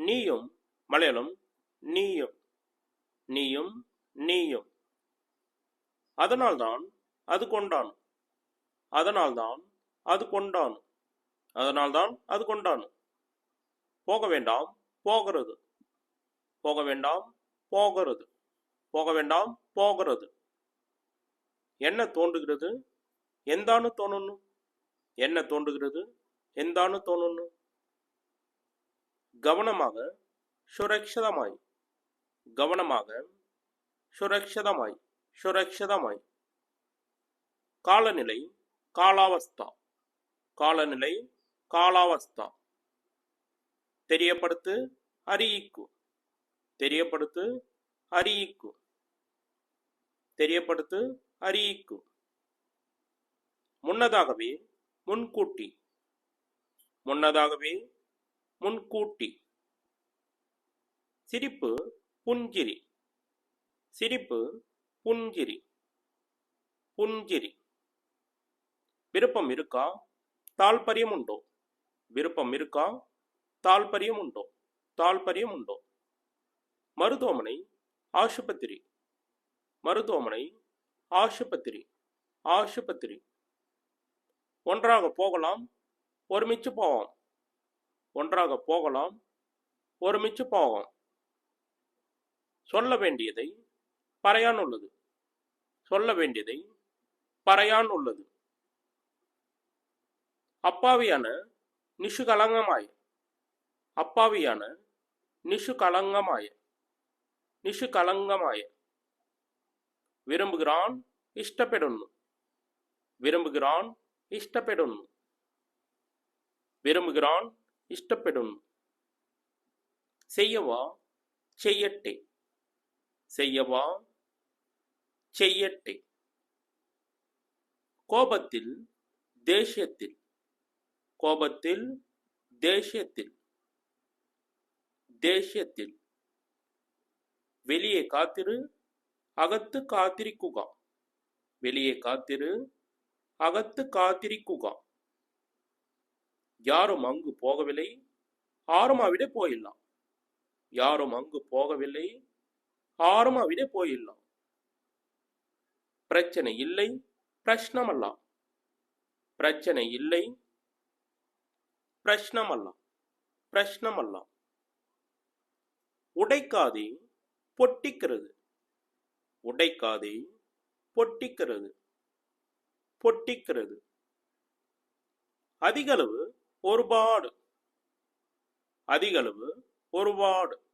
நீயும் மலையாளம் நீயும் நீயும் நீயும். அதனால்தான் அது கொண்டான். அதனால்தான் அது கொண்டான். அதனால்தான் அது கொண்டான். போக வேண்டாம் போகிறது. போக வேண்டாம் போகிறது. போக வேண்டாம் போகிறது. என்ன தோன்றுகிறது? எந்தானு தோணணும் என்ன தோன்றுகிறது? எந்தானு தோணணும் கவனமாக சுரக்ஷிதமாய். கவனமாக சுரக்ஷிதமாய் சுரக்ஷிதமாய். காலநிலை காலாவஸ்தா. காலநிலை காலாவஸ்தா. தெரியப்படுத்து அறியிக்கு. தெரியப்படுத்து அறியிக்கு. தெரியப்படுத்து அறியிக்கு. முன்னதாகவே முன்கூட்டி. முன்னதாகவே முன்கூட்டி. சிரிப்பு புஞ்சிரி சிரிப்பு புஞ்சிரி புஞ்சிரி விருப்பம் இருக்கா? தால்பரியம் உண்டோ? விருப்பம் இருக்கா? தால்பரியம் உண்டோ? தால்பரியம் உண்டோ? மருத்துவமனை ஆசுபத்திரி மருத்துவமனை ஆசுபத்திரி ஆசுபத்திரி ஒன்றாக போகலாம் ஒருமிச்சு போவோம். ஒன்றாக போகலாம். ஒருமிச்சு போகும் சொல்ல வேண்டியதை பறையான் உள்ளது. சொல்ல வேண்டியதை பறையான் உள்ளது. அப்பாவியான நிஷு கலங்கமாய அப்பாவியான நிஷு கலங்கமாய நிஷு கலங்கமாய விரும்புகிறான் இஷ்டப்பெடுன்னு. விரும்புகிறான் இஷ்டப்பெடுன்னு. விரும்புகிறான் இஷ்டப்பெடுன்னு செய்யவா? செய்யட்டே. செய்யவா? செய்யட்டே. கோபத்தில் தேசியத்தில். கோபத்தில் தேசியத்தில். தேசியத்தில். வெளியே காத்திரு அகத்து காத்திரிக்குகா. வெளியே காத்திரு அகத்து காத்திரிக்குகா. யாரும் அங்கு போகவில்லை. ஆரமாவிட போயிடலாம் யாரும் அங்கு போகவில்லை. ஆரமாவிட போயிடலாம் பிரச்சனை இல்லை. பிரஷ்னமல்ல. பிரச்சனை இல்லை. பிரஷ்னமல்ல. பிரஷ்னமல்ல. உடைக்காதே பொட்டிக்கிறது. உடைக்காதே பொட்டிக்கிறது. பொட்டிக்கிறது. அதிகளவு ஒருபாடு அதிகளவு ஒருபாடு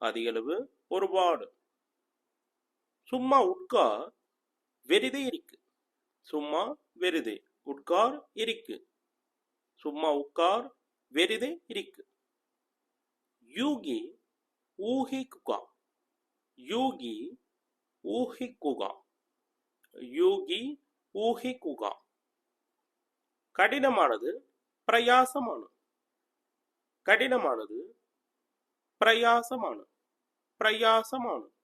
அதிகளவு ஒருபாடு சும்மா உட்கார் வெறிதே இருக்கு. சும்மா வெறிதே உட்கார் இருக்கு. சும்மா உட்கார் வெறுதே இருக்கு. யூகி ஊகிக்குகா. யூகி ஊகிக்குகா. யூகி ஊகிக்குகா. கடினமானது பிரயாசமானது. கடினமானது பிரயாசமானது பிரயாசமானது.